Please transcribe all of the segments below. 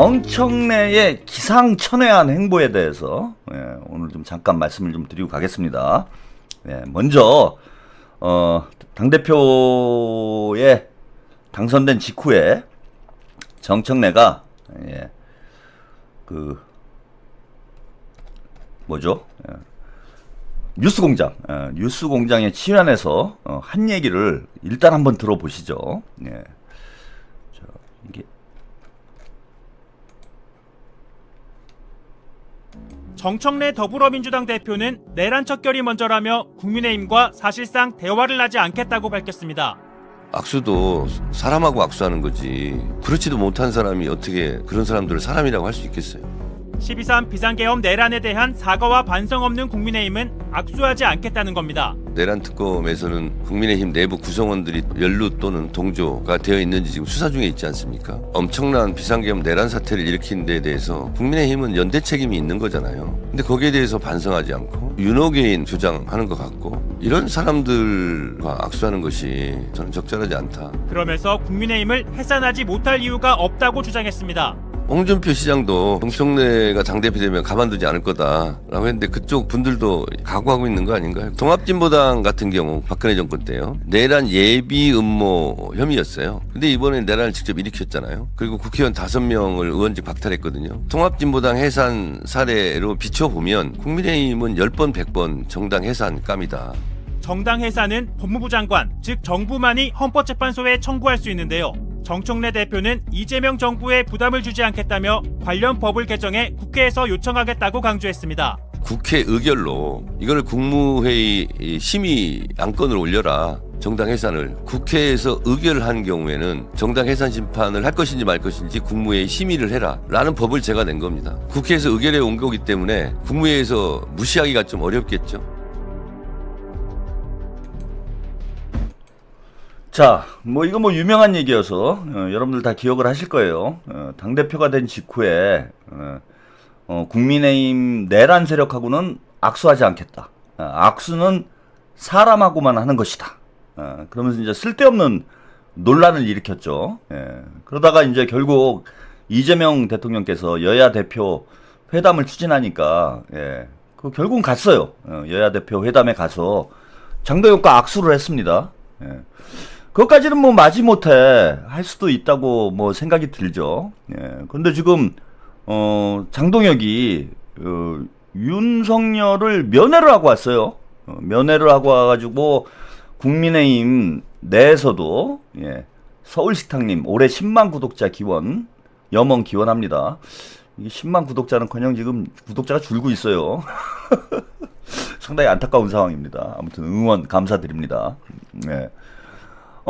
정청래의 기상천외한 행보에 대해서 예, 오늘 좀 잠깐 말씀을 좀 드리고 가겠습니다. 예, 먼저 어, 당 대표에 당선된 직후에 정청래가 예, 그 뭐죠? 예, 뉴스공장, 예, 뉴스공장에 출연해서 어, 한 얘기를 일단 한번 들어보시죠. 예. 자, 이게 정청래 더불어민주당 대표는 내란 척결이 먼저라며 국민의힘과 사실상 대화를 하지 않겠다고 밝혔습니다. 악수도 사람하고 악수하는 거지. 그렇지도 못한 사람이 어떻게 그런 사람들을 사람이라고 할 수 있겠어요? 12.3 비상계엄 내란에 대한 사과와 반성 없는 국민의힘은 악수하지 않겠다는 겁니다. 내란 특검에서는 국민의힘 내부 구성원들이 연루 또는 동조가 되어 있는지 지금 수사 중에 있지 않습니까? 엄청난 비상계엄 내란 사태를 일으킨 데에 대해서 국민의힘은 연대 책임이 있는 거잖아요. 근데 거기에 대해서 반성하지 않고 윤호개인 주장하는 것 같고 이런 사람들과 악수하는 것이 저는 적절하지 않다. 그러면서 국민의힘을 해산하지 못할 이유가 없다고 주장했습니다. 홍준표 시장도 정청래가 당대표 되면 가만두지 않을 거다라고 했는데 그쪽 분들도 각오하고 있는 거 아닌가요? 통합진보당 같은 경우 박근혜 정권 때요. 내란 예비 음모 혐의였어요. 근데 이번에 내란을 직접 일으켰잖아요. 그리고 국회의원 다섯 명을 의원직 박탈했거든요. 통합진보당 해산 사례로 비춰보면 국민의힘은 10번 100번 정당 해산 감이다. 정당 해산은 법무부 장관, 즉 정부만이 헌법재판소에 청구할 수 있는데요. 정청래 대표는 이재명 정부에 부담을 주지 않겠다며 관련 법을 개정해 국회에서 요청하겠다고 강조했습니다. 국회 의결로 이걸 국무회의 이 심의 안건을 올려라. 정당 해산을 국회에서 의결을 한 경우에는 정당 해산 심판을 할 것인지 말 것인지 국무회의 심의를 해라 라는 법을 제가 낸 겁니다. 국회에서 의결해 온 거기 때문에 국무회의에서 무시하기가 좀 어렵겠죠. 자, 뭐 이거 뭐 유명한 얘기여서 어, 여러분들 다 기억을 하실 거예요. 어, 당 대표가 된 직후에 어, 어, 국민의힘 내란 세력하고는 악수하지 않겠다. 어, 악수는 사람하고만 하는 것이다. 어, 그러면서 이제 쓸데없는 논란을 일으켰죠. 예. 그러다가 이제 결국 이재명 대통령께서 여야 대표 회담을 추진하니까 예. 그 결국은 갔어요. 어, 여야 대표 회담에 가서 장도혁과 악수를 했습니다. 예. 그것까지는 뭐 마지못해 할 수도 있다고 뭐 생각이 들죠. 예. 근데 지금 어 장동혁이 어, 윤석열을 면회를 하고 왔어요. 어, 면회를 하고 와가지고 국민의힘 내에서도 예. 서울식탁님 올해 10만 구독자 기원 염원 기원합니다. 이게 10만 구독자는커녕 지금 구독자가 줄고 있어요. 상당히 안타까운 상황입니다. 아무튼 응원 감사드립니다. 네.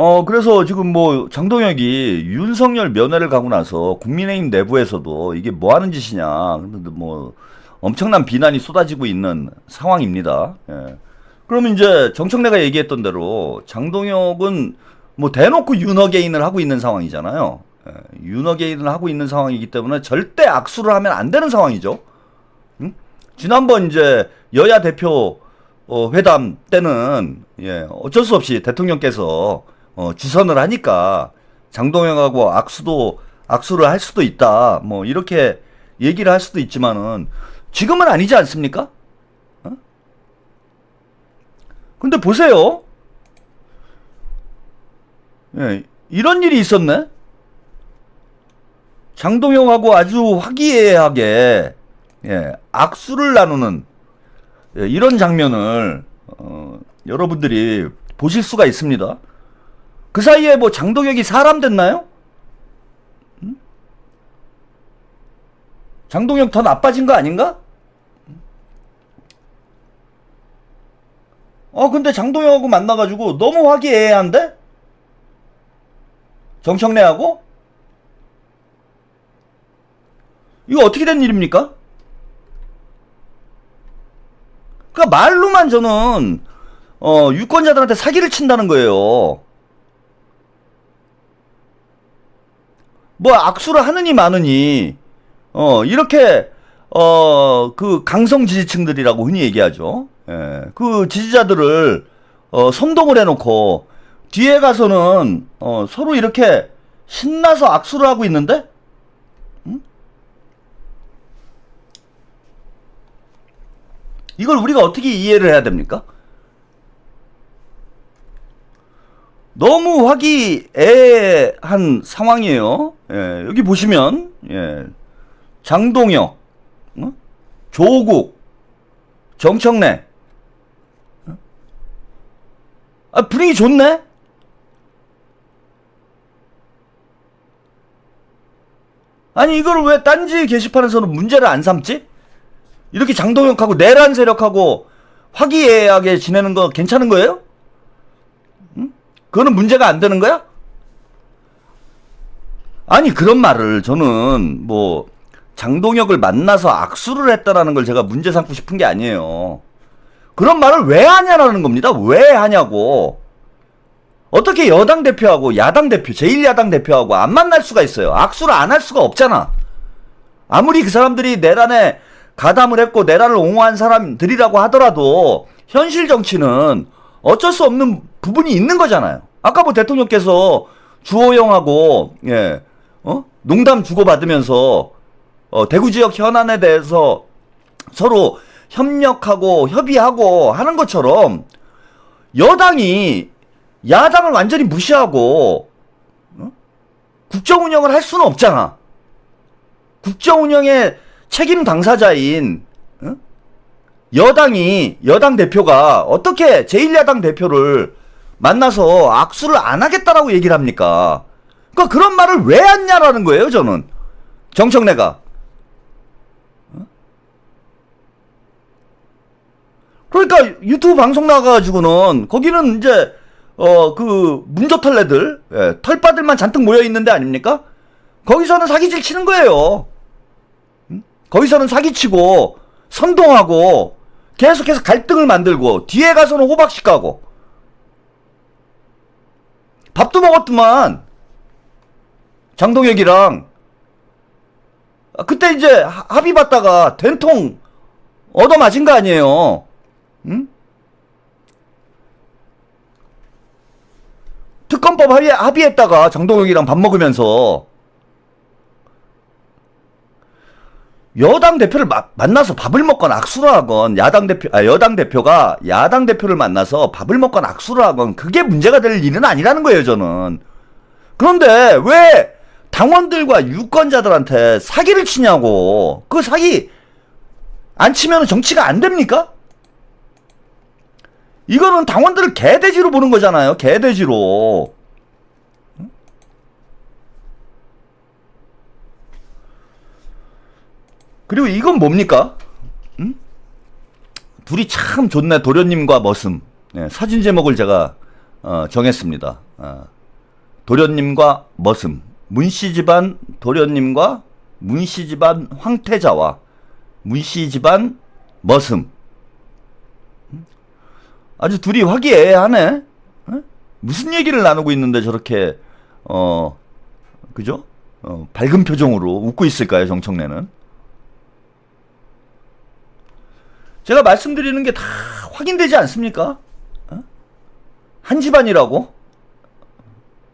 어, 그래서 지금 뭐 장동혁이 윤석열 면회를 가고 나서 국민의힘 내부에서도 이게 뭐 하는 짓이냐. 뭐 엄청난 비난이 쏟아지고 있는 상황입니다. 예. 그러면 이제 정청래가 얘기했던 대로 장동혁은 뭐 대놓고 윤허개인을 하고 있는 상황이잖아요. 예. 윤허개인을 하고 있는 상황이기 때문에 절대 악수를 하면 안 되는 상황이죠. 응? 지난번 이제 여야 대표 어, 회담 때는 예, 어쩔 수 없이 대통령께서 어, 주선을 하니까 장동혁하고 악수도 악수를 할 수도 있다. 뭐 이렇게 얘기를 할 수도 있지만은 지금은 아니지 않습니까? 어? 근데 보세요. 예, 이런 일이 있었네. 장동혁하고 아주 화기애애하게 예, 악수를 나누는 예, 이런 장면을 어, 여러분들이 보실 수가 있습니다. 그 사이에 뭐 장동혁이 사람 됐나요? 음? 장동혁 더 나빠진 거 아닌가? 어 근데 장동혁하고 만나가지고 너무 화기애애한데? 정청래하고? 이거 어떻게 된 일입니까? 그러니까 말로만 저는 어, 유권자들한테 사기를 친다는 거예요. 뭐 악수를 하느니 마느니 어 이렇게 어 그 강성 지지층들이라고 흔히 얘기하죠. 예, 그 지지자들을 어 선동을 해놓고 뒤에 가서는 어 서로 이렇게 신나서 악수를 하고 있는데 음? 이걸 우리가 어떻게 이해를 해야 됩니까? 너무 화기애애한 상황이에요. 예, 여기 보시면 예, 장동혁, 어? 조국, 정청래. 어? 아, 분위기 좋네? 아니, 이걸 왜 딴지 게시판에서는 문제를 안 삼지? 이렇게 장동혁하고 내란 세력하고 화기애애하게 지내는 거 괜찮은 거예요? 응? 그거는 문제가 안 되는 거야? 아니, 그런 말을 저는 뭐, 장동혁을 만나서 악수를 했다라는 걸 제가 문제 삼고 싶은 게 아니에요. 그런 말을 왜 하냐라는 겁니다. 왜 하냐고. 어떻게 여당 대표하고 야당 대표, 제1야당 대표하고 안 만날 수가 있어요. 악수를 안 할 수가 없잖아. 아무리 그 사람들이 내란에 가담을 했고 내란을 옹호한 사람들이라고 하더라도 현실 정치는 어쩔 수 없는 부분이 있는 거잖아요. 아까 뭐 대통령께서 주호영하고 예, 어? 농담 주고받으면서 어, 대구 지역 현안에 대해서 서로 협력하고 협의하고 하는 것처럼 여당이 야당을 완전히 무시하고 어? 국정 운영을 할 수는 없잖아. 국정 운영의 책임 당사자인 어? 여당이 여당 대표가 어떻게 제1야당 대표를 만나서 악수를 안 하겠다라고 얘기를 합니까? 그러니까 그런 말을 왜 했냐라는 거예요, 저는. 정청래가. 어? 그러니까 유튜브 방송 나가가지고는 거기는 이제 어 그 문조털레들 예, 털빠들만 잔뜩 모여 있는 데 아닙니까? 거기서는 사기질 치는 거예요. 응? 거기서는 사기치고 선동하고 계속해서 갈등을 만들고 뒤에 가서는 호박씨 까고 밥도 먹었더만 장동혁이랑 아, 그때 이제 하- 합의 받다가 된통 얻어 맞은 거 아니에요. 응? 특검법 합의, 합의했다가 장동혁이랑 밥 먹으면서 여당 대표를 마- 만나서 밥을 먹건 악수를 하건 야당 대표 아 여당 대표가 야당 대표를 만나서 밥을 먹건 악수를 하건 그게 문제가 될 일은 아니라는 거예요 저는. 그런데 왜 당원들과 유권자들한테 사기를 치냐고. 그 사기 안 치면 정치가 안 됩니까? 이거는 당원들을 개돼지로 보는 거잖아요 개돼지로 그리고 이건 뭡니까? 음? 둘이 참 좋네 도련님과 머슴 네, 사진 제목을 제가 어, 정했습니다. 어, 도련님과 머슴 문씨 집안 도련님과 문씨 집안 황태자와 문씨 집안 머슴 음? 아주 둘이 화기애애하네. 어? 무슨 얘기를 나누고 있는데 저렇게 어 그죠? 어, 밝은 표정으로 웃고 있을까요, 정청래는? 제가 말씀드리는 게 다 확인되지 않습니까? 어? 한 집안이라고?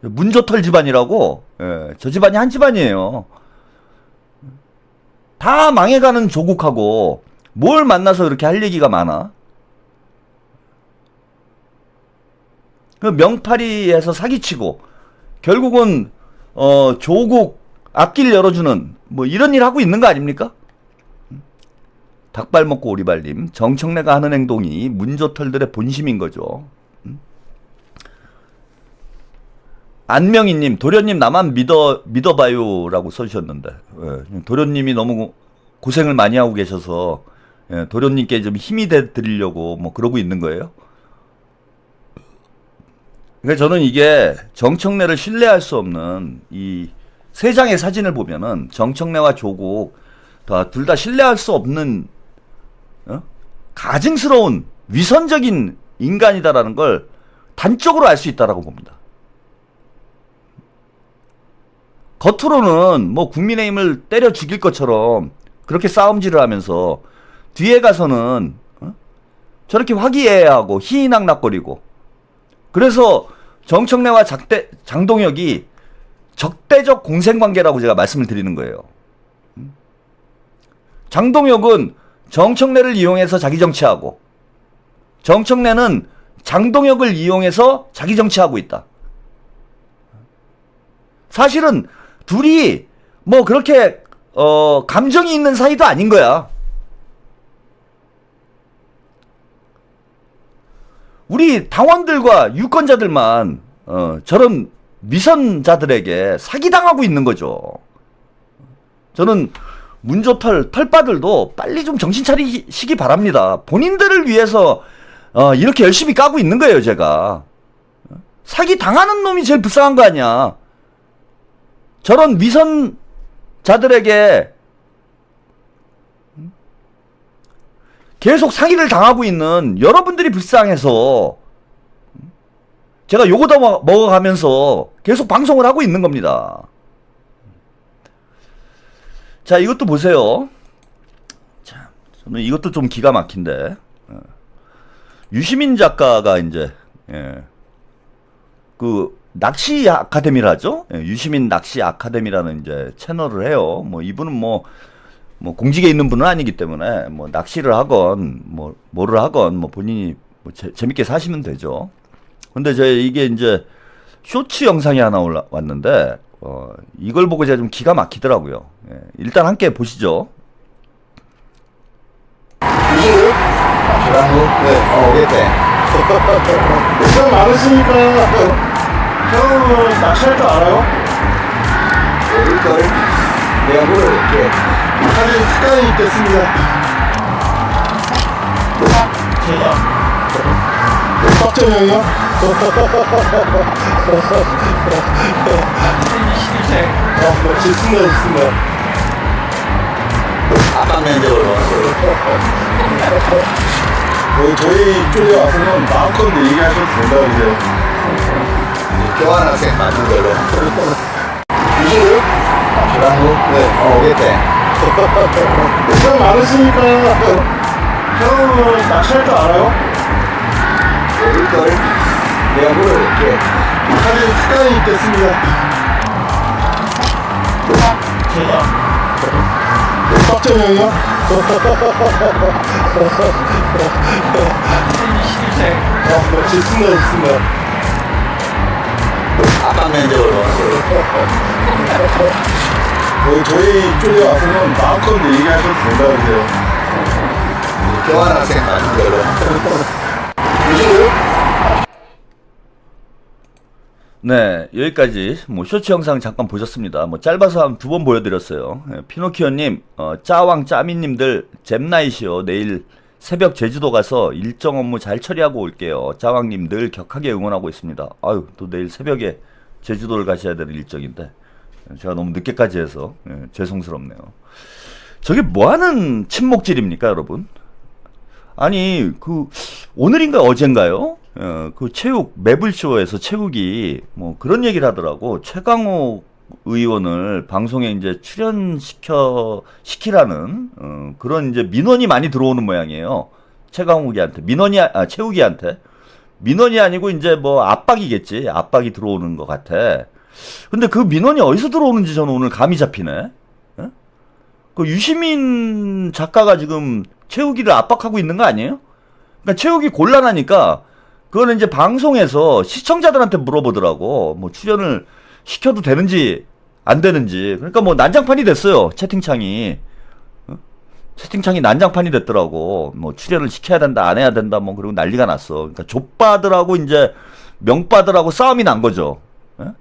문조털 집안이라고? 예, 저 집안이 한 집안이에요. 다 망해가는 조국하고 뭘 만나서 이렇게 할 얘기가 많아? 그 명파리에서 사기치고 결국은 어 조국 앞길 열어주는 뭐 이런 일 하고 있는 거 아닙니까? 닭발 먹고 오리발님 정청래가 하는 행동이 문조털들의 본심인 거죠. 음? 안명희님 도련님 나만 믿어 믿어봐요라고 써주셨는데 예, 도련님이 너무 고생을 많이 하고 계셔서 예, 도련님께 좀 힘이 돼 드리려고 뭐 그러고 있는 거예요. 그러니까 저는 이게 정청래를 신뢰할 수 없는 이 세 장의 사진을 보면은 정청래와 조국 둘다 신뢰할 수 없는 어? 가증스러운 위선적인 인간이다라는 걸 단적으로 알 수 있다라고 봅니다. 겉으로는 뭐 국민의힘을 때려 죽일 것처럼 그렇게 싸움질을 하면서 뒤에 가서는 어? 저렇게 화기애애하고 희희낙낙거리고 그래서 정청래와 작대, 장동혁이 적대적 공생관계라고 제가 말씀을 드리는 거예요. 음? 장동혁은 정청래를 이용해서 자기 정치하고 정청래는 장동혁을 이용해서 자기 정치하고 있다. 사실은 둘이 뭐 그렇게 어 감정이 있는 사이도 아닌 거야. 우리 당원들과 유권자들만 어, 저런 위선자들에게 사기당하고 있는 거죠. 저는 문조털 털빠들도 빨리 좀 정신 차리시기 바랍니다. 본인들을 위해서 어, 이렇게 열심히 까고 있는 거예요, 제가. 사기 당하는 놈이 제일 불쌍한 거 아니야. 저런 위선자들에게 계속 사기를 당하고 있는 여러분들이 불쌍해서 제가 요거 더 먹- 먹어가면서 계속 방송을 하고 있는 겁니다. 자, 이것도 보세요. 자, 저는 이것도 좀 기가 막힌데. 어. 유시민 작가가 이제, 예. 그, 낚시 아카데미를 하죠? 예, 유시민 낚시 아카데미라는 이제 채널을 해요. 뭐, 이분은 뭐, 뭐, 공직에 있는 분은 아니기 때문에, 뭐, 낚시를 하건, 뭐, 뭐를 하건, 뭐, 본인이 뭐 재, 재밌게 사시면 되죠. 근데 제 이게 이제 쇼츠 영상이 하나 올라왔는데 어, 이걸 보고 제가 좀 기가 막히더라고요. 예, 일단 함께 보시죠. 네. 어, 오겠대. 시간 많으시니까 형은 낚시할 줄 알아요? 이걸 내가 물어볼게. 사실 습관이 있겠습니다. 제가? 박정형이요? 어, 뭐. 뭐, 저희 쪽에 와서는 마음껏 얘기하셔도 된다고 그래요. 교환 학생 맞는 걸로. 유신우? 저랑도 네. 어, 오겠대. 시간 많으시니까 형은 낚시할 줄 알아요? 이걸 내가 물어볼게. 사실 습관이 있겠습니다. 어, 뭐, 좋습니다, 좋습니다. 아빠 면접으로. 뭐, 저희 쪽에 와서는 마음껏 얘기하셔도 된다고 그래요. 교환 학생 맞는 걸로. 유신우? 네, 여기까지 뭐 쇼츠 영상 잠깐 보셨습니다. 뭐 짧아서 한 두 번 보여드렸어요. 예, 피노키오님, 어, 짜왕 짜미님들 잼나이시요. 내일 새벽 제주도 가서 일정 업무 잘 처리하고 올게요. 짜왕님 늘 격하게 응원하고 있습니다. 아유, 또 내일 새벽에 제주도를 가셔야 되는 일정인데 제가 너무 늦게까지 해서 예, 죄송스럽네요. 저게 뭐하는 침묵질입니까, 여러분? 아니 그 오늘인가 어젠가요? 어, 그 체육 매블쇼에서 체육이 뭐 그런 얘기를 하더라고 최강호 의원을 방송에 이제 출연시켜 시키라는 어, 그런 이제 민원이 많이 들어오는 모양이에요. 최강욱이한테 민원이 아 최욱이한테 민원이 아니고 이제 뭐 압박이겠지 압박이 들어오는 것 같아. 근데 그 민원이 어디서 들어오는지 저는 오늘 감이 잡히네. 예? 그 유시민 작가가 지금 최욱이를 압박하고 있는 거 아니에요? 그러니까 최욱이 곤란하니까 그거는 이제 방송에서 시청자들한테 물어보더라고. 뭐 출연을 시켜도 되는지 안 되는지. 그러니까 뭐 난장판이 됐어요. 채팅창이. 어? 채팅창이 난장판이 됐더라고. 뭐 출연을 시켜야 된다, 안 해야 된다, 뭐 그리고 난리가 났어. 그러니까 족바들하고 이제 명바들하고 싸움이 난 거죠. 예?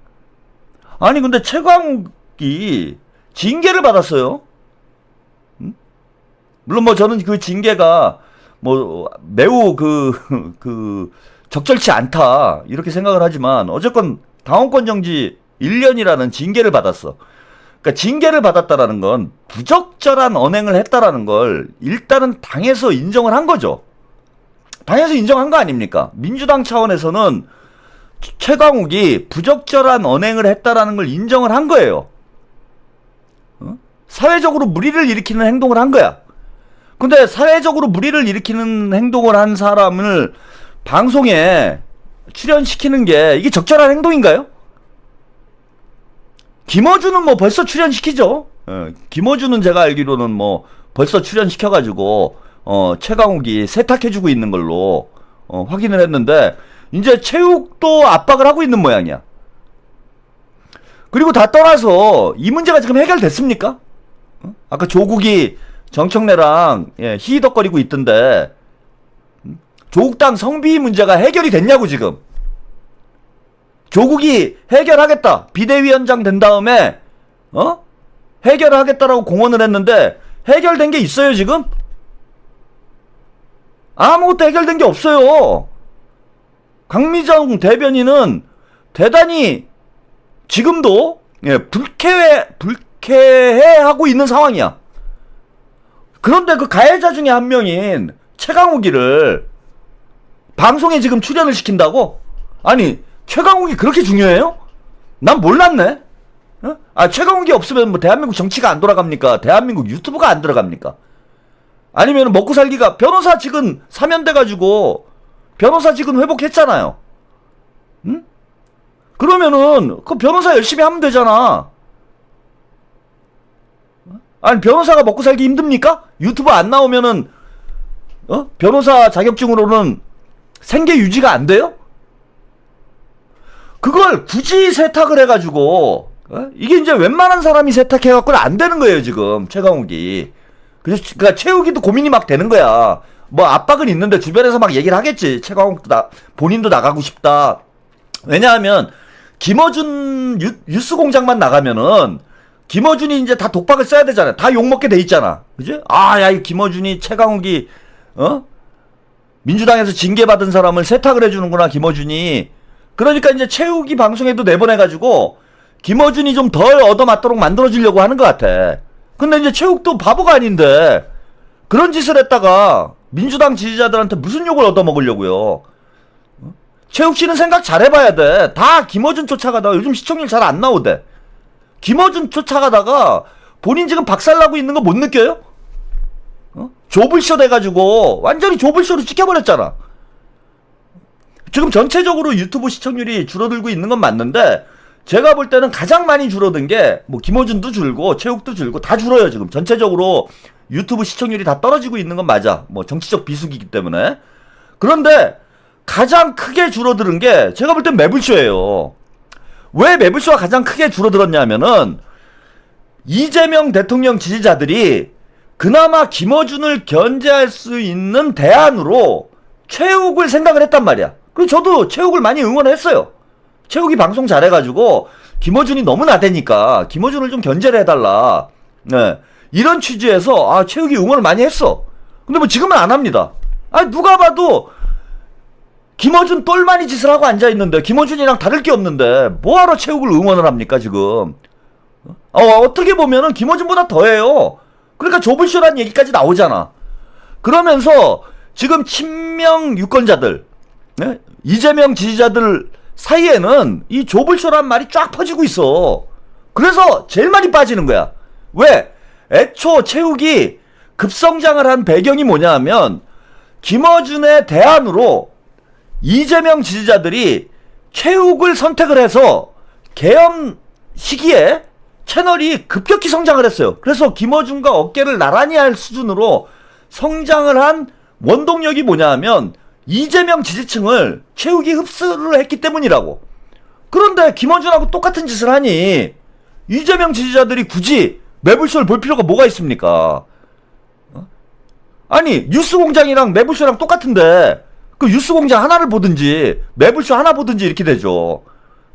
아니 근데 최광욱이 징계를 받았어요. 물론 뭐 저는 그 징계가 뭐 매우 그, 그 적절치 않다 이렇게 생각을 하지만 어쨌건 당원권 정지 1년이라는 징계를 받았어. 그러니까 징계를 받았다라는 건 부적절한 언행을 했다라는 걸 일단은 당에서 인정을 한 거죠. 당에서 인정한 거 아닙니까? 민주당 차원에서는 최강욱이 부적절한 언행을 했다라는 걸 인정을 한 거예요. 어? 사회적으로 무리를 일으키는 행동을 한 거야. 근데 사회적으로 무리를 일으키는 행동을 한 사람을 방송에 출연시키는 게 이게 적절한 행동인가요? 김어준은 뭐 벌써 출연시키죠. 예, 김어준은 제가 알기로는 뭐 벌써 출연시켜가지고 어, 최강욱이 세탁해주고 있는 걸로 어, 확인을 했는데 이제 체육도 압박을 하고 있는 모양이야. 그리고 다 떠나서 이 문제가 지금 해결됐습니까? 어? 아까 조국이 정청래랑 예, 히히덕거리고 있던데 음? 조국당 성비 문제가 해결이 됐냐고 지금. 조국이 해결하겠다. 비대위원장 된 다음에 어? 해결하겠다라고 공언을 했는데 해결된 게 있어요 지금? 아무것도 해결된 게 없어요. 강미정 대변인은 대단히 지금도 예, 불쾌해 불쾌해 하고 있는 상황이야. 그런데 그 가해자 중에 한 명인 최강욱이를 방송에 지금 출연을 시킨다고? 아니 최강욱이 그렇게 중요해요? 난 몰랐네. 어? 아 최강욱이 없으면 뭐 대한민국 정치가 안 돌아갑니까? 대한민국 유튜브가 안 들어갑니까? 아니면 먹고 살기가 변호사직은 사면돼 가지고 변호사직은 회복했잖아요. 응? 그러면은 그 변호사 열심히 하면 되잖아. 아니 변호사가 먹고 살기 힘듭니까? 유튜브 안 나오면은 어? 변호사 자격증으로는 생계 유지가 안 돼요? 그걸 굳이 세탁을 해가지고 어? 이게 이제 웬만한 사람이 세탁해갖고는 안 되는 거예요 지금 최강욱이. 그래서 그러니까 최욱이도 고민이 막 되는 거야. 뭐 압박은 있는데 주변에서 막 얘기를 하겠지. 최강욱도 나 본인도 나가고 싶다. 왜냐하면 김어준 유, 뉴스 공장만 나가면은 김어준이 이제 다 독박을 써야 되잖아. 다 욕먹게 돼 있잖아. 그지? 아, 야, 이 김어준이 최강욱이 어? 민주당에서 징계받은 사람을 세탁을 해주는구나, 김어준이. 그러니까 이제 최욱이 방송에도 내보내가지고 김어준이 좀 덜 얻어맞도록 만들어주려고 하는 것 같아. 근데 이제 최욱도 바보가 아닌데 그런 짓을 했다가 민주당 지지자들한테 무슨 욕을 얻어먹으려고요. 최욱 씨는 생각 잘 해봐야 돼. 다 김어준 쫓아가다가 요즘 시청률 잘 안 나오대. 김어준 쫓아가다가 본인 지금 박살나고 있는 거 못 느껴요? 어? 조블쇼 돼가지고 완전히 조블쇼로 찍혀버렸잖아. 지금 전체적으로 유튜브 시청률이 줄어들고 있는 건 맞는데 제가 볼 때는 가장 많이 줄어든 게 뭐 김어준도 줄고 최욱도 줄고 다 줄어요 지금 전체적으로 유튜브 시청률이 다 떨어지고 있는 건 맞아. 뭐 정치적 비수기이기 때문에 그런데 가장 크게 줄어드는 게 제가 볼 땐 매불쇼예요. 왜 매불쇼가 가장 크게 줄어들었냐면은 이재명 대통령 지지자들이 그나마 김어준을 견제할 수 있는 대안으로 최욱을 생각을 했단 말이야. 그리고 저도 최욱을 많이 응원했어요. 최욱이 방송 잘해가지고 김어준이 너무 나대니까 김어준을 좀 견제를 해달라. 네. 이런 취지에서 아 최욱이 응원을 많이 했어. 근데 뭐 지금은 안 합니다. 아 누가 봐도 김어준 똘마니 짓을 하고 앉아 있는데 김어준이랑 다를 게 없는데 뭐하러 최욱을 응원을 합니까 지금? 어 어떻게 보면은 김어준보다 더해요. 그러니까 조블쇼라는 얘기까지 나오잖아. 그러면서 지금 친명 유권자들, 네? 이재명 지지자들 사이에는 이 조블쇼란 말이 쫙 퍼지고 있어. 그래서 제일 많이 빠지는 거야. 왜? 애초 최욱이 급성장을 한 배경이 뭐냐 하면 김어준의 대안으로 이재명 지지자들이 최욱을 선택을 해서 계엄 시기에 채널이 급격히 성장을 했어요. 그래서 김어준과 어깨를 나란히 할 수준으로 성장을 한 원동력이 뭐냐 하면 이재명 지지층을 최욱이 흡수를 했기 때문이라고. 그런데 김어준하고 똑같은 짓을 하니 이재명 지지자들이 굳이 매불쇼를 볼 필요가 뭐가 있습니까? 어? 아니 뉴스 공장이랑 매불쇼랑 똑같은데 그 뉴스 공장 하나를 보든지 매불쇼 하나 보든지 이렇게 되죠.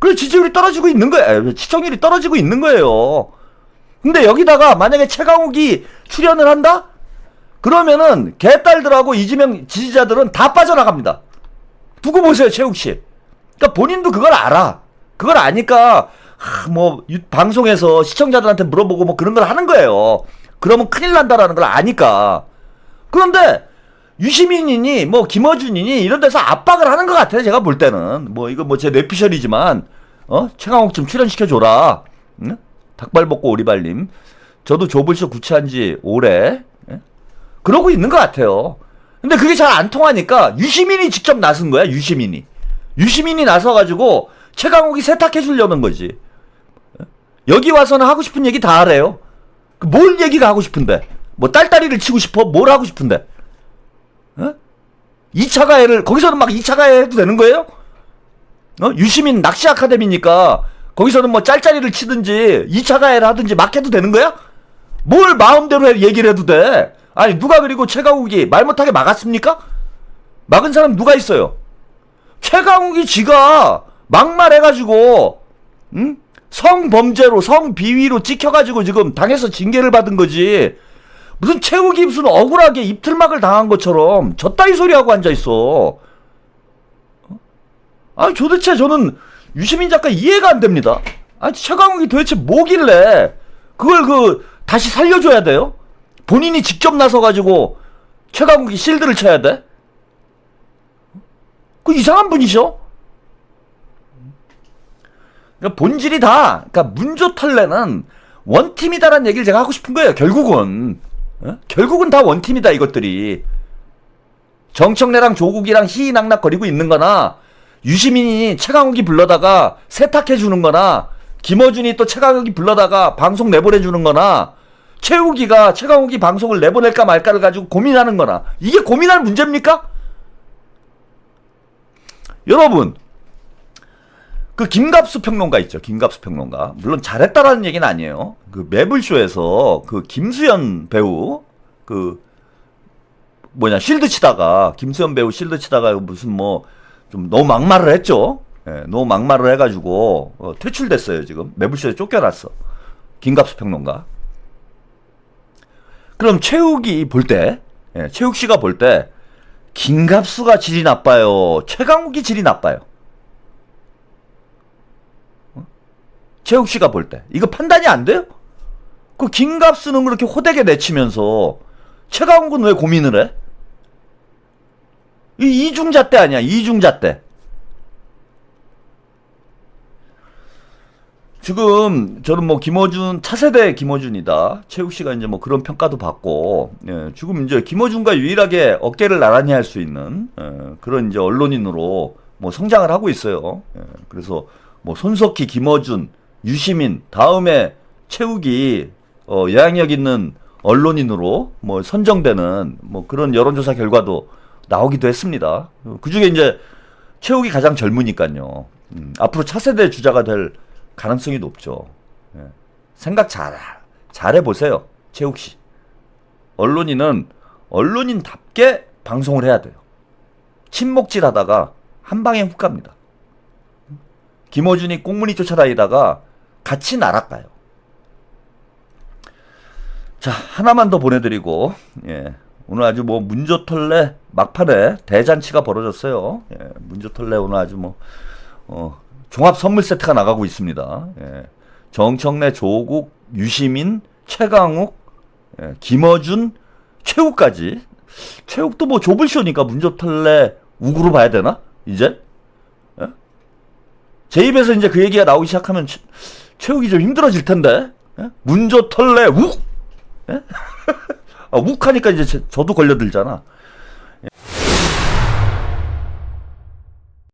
그래서 지지율이 떨어지고 있는 거예요. 시청률이 떨어지고 있는 거예요. 근데 여기다가 만약에 최강욱이 출연을 한다? 그러면은 개딸들하고 이재명 지지자들은 다 빠져나갑니다. 두고 보세요, 최욱 씨. 그러니까 본인도 그걸 알아. 그걸 아니까 하, 뭐 유- 방송에서 시청자들한테 물어보고 뭐 그런 걸 하는 거예요. 그러면 큰일 난다라는 걸 아니까. 그런데 유시민이니 뭐 김어준이니 이런 데서 압박을 하는 것 같아요. 제가 볼 때는 뭐 이거 뭐 제 뇌피셜이지만 어 최강욱 좀 출연시켜 줘라. 응? 닭발 먹고 오리발님. 저도 조블쇼 구치한 지 오래 예? 그러고 있는 것 같아요. 근데 그게 잘 안 통하니까 유시민이 직접 나선 거야. 유시민이. 유시민이 나서가지고 최강욱이 세탁해 주려는 거지. 여기 와서는 하고 싶은 얘기 다 하래요. 그뭘 얘기가 하고 싶은데? 뭐 딸딸이를 치고 싶어? 뭘 하고 싶은데? 어? 2차 가해를 거기서는 막 2차 가해 해도 되는 거예요? 어? 유시민 낚시 아카데미니까 거기서는 뭐 짤짤이를 치든지 2차 가해를 하든지 막 해도 되는 거야? 뭘 마음대로 해- 얘기를 해도 돼? 아니 누가 그리고 최강욱이 말 못하게 막았습니까? 막은 사람 누가 있어요? 최강욱이 지가 막말해가지고 응? 성범죄로 성비위로 찍혀가지고 지금 당해서 징계를 받은 거지 무슨 최욱이 무슨 억울하게 입틀막을 당한 것처럼 저따위 소리하고 앉아있어 아니 도대체 저는 유시민 작가 이해가 안 됩니다 아니 최강욱이 도대체 뭐길래 그걸 그 다시 살려줘야 돼요? 본인이 직접 나서가지고 최강욱이 실드를 쳐야 돼? 그 이상한 분이셔? 그러니까 본질이 다, 그러니까 문조털레는 원팀이다라는 얘기를 제가 하고 싶은 거예요, 결국은. 어? 결국은 다 원팀이다, 이것들이. 정청래랑 조국이랑 희희낙낙거리고 있는 거나, 유시민이 최강욱이 불러다가 세탁해 주는 거나, 김어준이 또 최강욱이 불러다가 방송 내보내 주는 거나, 최욱이가 최강욱이 방송을 내보낼까 말까를 가지고 고민하는 거나, 이게 고민할 문제입니까? 여러분, 그 김갑수 평론가 있죠. 김갑수 평론가. 물론 잘했다라는 얘기는 아니에요. 그 매블쇼에서 그 김수현 배우 그 뭐냐 실드 치다가 김수현 배우 실드 치다가 무슨 뭐 좀 너무 막말을 했죠. 예, 너무 막말을 해가지고 어, 퇴출됐어요 지금 매블쇼에 쫓겨났어. 김갑수 평론가. 그럼 최욱이 볼 때, 예, 최욱 씨가 볼 때 김갑수가 질이 나빠요. 최강욱이 질이 나빠요. 최욱 씨가 볼 때. 이거 판단이 안 돼요? 그 김갑수는 그렇게 호되게 내치면서 최강욱은 왜 고민을 해? 이 이중잣대 아니야, 이중잣대. 지금 저는 뭐 김어준 차세대 김어준이다. 최욱 씨가 이제 뭐 그런 평가도 받고 예, 지금 이제 김어준과 유일하게 어깨를 나란히 할 수 있는 예, 그런 이제 언론인으로 뭐 성장을 하고 있어요. 예, 그래서 뭐 손석희, 김어준, 유시민 다음에 최욱이 어, 영향력 있는 언론인으로 뭐 선정되는 뭐 그런 여론조사 결과도 나오기도 했습니다. 그 중에 이제 최욱이 가장 젊으니까요. 음, 앞으로 차세대 주자가 될 가능성이 높죠. 예. 생각 잘, 잘 해보세요. 최욱 씨. 언론인은 언론인답게 방송을 해야 돼요. 침묵질 하다가 한 방에 훅 갑니다. 김어준이 꽁무니 쫓아다니다가 같이 날아가요. 자, 하나만 더 보내드리고, 예. 오늘 아주 뭐 문조털레 막판에 대잔치가 벌어졌어요. 예. 문조털레 오늘 아주 뭐, 어, 종합 선물 세트가 나가고 있습니다. 예. 정청래, 조국, 유시민, 최강욱, 예. 김어준, 최욱까지. 최욱도 뭐 좁을 쇼니까 문조털레 우구로 봐야 되나? 이제? 예? 제 입에서 이제 그 얘기가 나오기 시작하면 최, 최욱이 좀 힘들어질 텐데. 예? 문조 털레 욱! 예? 아, 욱하니까 이제 제- 저도 걸려들잖아.